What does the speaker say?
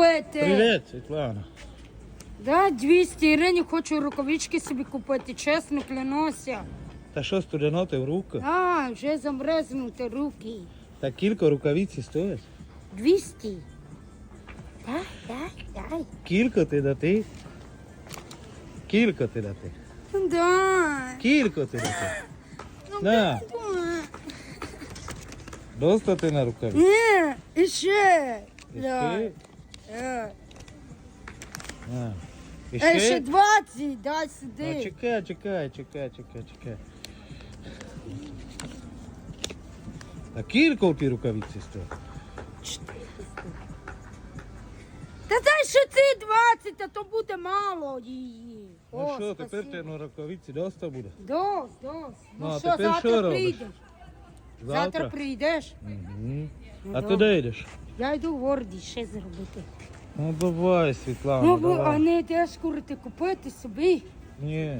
купити. Привіт, Світлана. Да, 200 гривень хочу рукавички собі купити, чесно клянуся. Та що студеноти в руку? А, вже замрезнути руки. Та кілька рукавиці стоять. 200. Дай, дай, дай. Кілька ти дати. Кілька ти дати. Да. Кілька ти дати. На, достати на рукавиці. Ні, іще. І Дай. Е. І ще ще. 20, дай сюди. чекай, чекай, чекай, чекай, чекай. А кілька ті рукавиці стоять. Та дай ще ці 20, а то буде мало її. Ну О, що, тепер спасибо. ти на рукавиці доста буде? Дос, дос. Ну, Ну, а що, тепер завтра що робиш? прийдеш? Завтра прийдеш? Угу. Ну, А ти де йдеш? Я йду в городі ще зробити. Ну давай, Світлана, Ну, бо, а не йдеш курити купити собі. Ні,